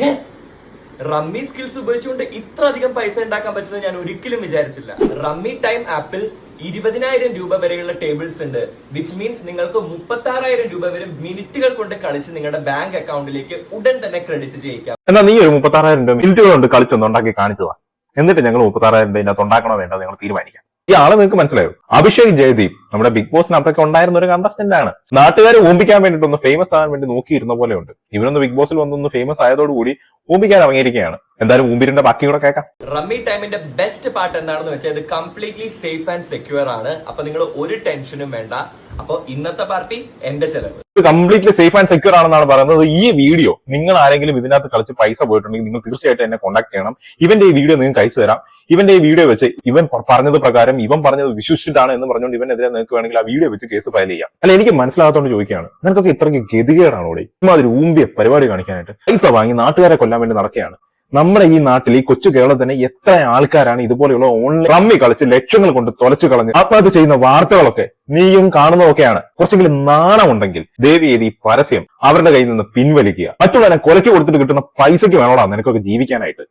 Yes rummy skills ഉപയോഗിച്ചുകൊണ്ട് ഇത്ര അധികം പൈസ ഉണ്ടാക്കാൻ പറ്റുന്നത് ഞാൻ ഒരിക്കലും വിചാരിച്ചില്ല. റമ്മി ടൈം ആപ്പിൽ ഇരുപതിനായിരം രൂപ വരെയുള്ള ടേബിൾസ് ഉണ്ട് വിച്ച് മീൻസ് നിങ്ങൾക്ക് മുപ്പത്തി ആറായിരം രൂപ വരെ മിനിറ്റുകൾ കൊണ്ട് കളിച്ച് നിങ്ങളുടെ ബാങ്ക് അക്കൗണ്ടിലേക്ക് ഉടൻ തന്നെ ക്രെഡിറ്റ് ചെയ്യിക്കാം. എന്നാ നീ ഒരു മുപ്പത്താറായിരം രൂപ മിനിറ്റുകൾ കൊണ്ട് കളിച്ചൊന്നുണ്ടാക്കി കാണിച്ചതാ. എന്നിട്ട് ഞങ്ങൾ മുപ്പത്താറായിരം രൂപ ഇതിനകത്ത് ഉണ്ടാക്കണോ വേണ്ടോ നിങ്ങൾ തീരുമാനിക്കാം. ഈ ആളെ നിങ്ങൾക്ക് മനസ്സിലായോ? അഭിഷേക് ജയദീപ് നമ്മുടെ ബിഗ് ബോസിനകത്തൊക്കെ ഉണ്ടായിരുന്ന ഒരു കണ്ടസ്റ്റന്റ് ആണ്. നാട്ടുകാരെ ഊമ്പിക്കാൻ വേണ്ടിയിട്ട് ഒന്ന് ഫേമസ് ആകാൻ വേണ്ടി നോക്കിയിരുന്ന പോലെ ഉണ്ട് ഇവനൊന്ന് ബിഗ് ബോസിൽ വന്നൊന്ന് ഫേമസ് ആയതോടുകൂടി ഊമ്പിക്കാൻ ഇറങ്ങിയിരിക്കുകയാണ്. എന്തായാലും ഊമ്പിരിന്റെ ബാക്കി കൂടെ കേൾക്കാം. റമ്മി ടൈമിന്റെ ബെസ്റ്റ് പാർട്ട് എന്താണെന്ന് വെച്ചാൽ ഇത് കംപ്ലീറ്റ്ലി സേഫ് ആൻഡ് സെക്യൂർ ആണ്. അപ്പൊ നിങ്ങൾ ഒരു ടെൻഷനും വേണ്ട. അപ്പൊ ഇന്നത്തെ പാർട്ടി എന്റെ ചെലവ്. കംപ്ലീറ്റ്ലി സേഫ് ആൻഡ് സെക്യൂർ ആണെന്നാണ് പറയുന്നത്. ഈ വീഡിയോ നിങ്ങൾ ആരെങ്കിലും ഇതിനകത്ത് കളിച്ച് പൈസ പോയിട്ടുണ്ടെങ്കിൽ നിങ്ങൾ തീർച്ചയായിട്ടും എന്നെ കോൺടാക്ട് ചെയ്യണം. ഇവന്റെ ഈ വീഡിയോ നിങ്ങൾക്ക് അയച്ചു തരാം. ഇവന്റെ ഈ വീഡിയോ വെച്ച് ഇവൻ പറഞ്ഞത് പ്രകാരം ഇവൻ പറഞ്ഞത് വിശ്വസിച്ചിട്ടാണ് എന്ന് പറഞ്ഞുകൊണ്ട് ഇവനെതിരെ നിങ്ങൾക്ക് വേണമെങ്കിൽ ആ വീഡിയോ വെച്ച് കേസ് ഫയൽ ചെയ്യാം. അല്ല എനിക്ക് മനസ്സിലാകാത്തോണ്ട് ചോദിക്കുകയാണ്. നിനക്കൊക്കെ ഇത്രയ്ക്ക് ഗതികേടാണ് ഇമാതിരി ഊമ്പിയ പരിപാടി കാണിക്കാനായിട്ട്. പൈസ വാങ്ങി നാട്ടുകാരെ കൊല്ലാൻ വേണ്ടി നടക്കുകയാണ്. നമ്മുടെ ഈ നാട്ടിൽ ഈ കൊച്ചു കേരളത്തിൽ തന്നെ എത്ര ആൾക്കാരാണ് ഇതുപോലെയുള്ള ഓൺലൈൻ റമ്മി കളിച്ച് ലക്ഷങ്ങൾ കൊണ്ട് തൊലച്ചു കളഞ്ഞ് ആത്മഹത്യ ചെയ്യുന്ന വാർത്തകളൊക്കെ നീയും കാണുന്നതൊക്കെയാണ്. കുറച്ചെങ്കിലും നാണമുണ്ടെങ്കിൽ ദേവി ഈ പരസ്യം അവരുടെ കയ്യിൽ നിന്ന് പിൻവലിക്കുക. മറ്റുള്ളവരെ കൊലയ്ക്ക് കൊടുത്തിട്ട് കിട്ടുന്ന പൈസയ്ക്ക് വേണോടാ നിനക്കൊക്കെ ജീവിക്കാനായിട്ട്.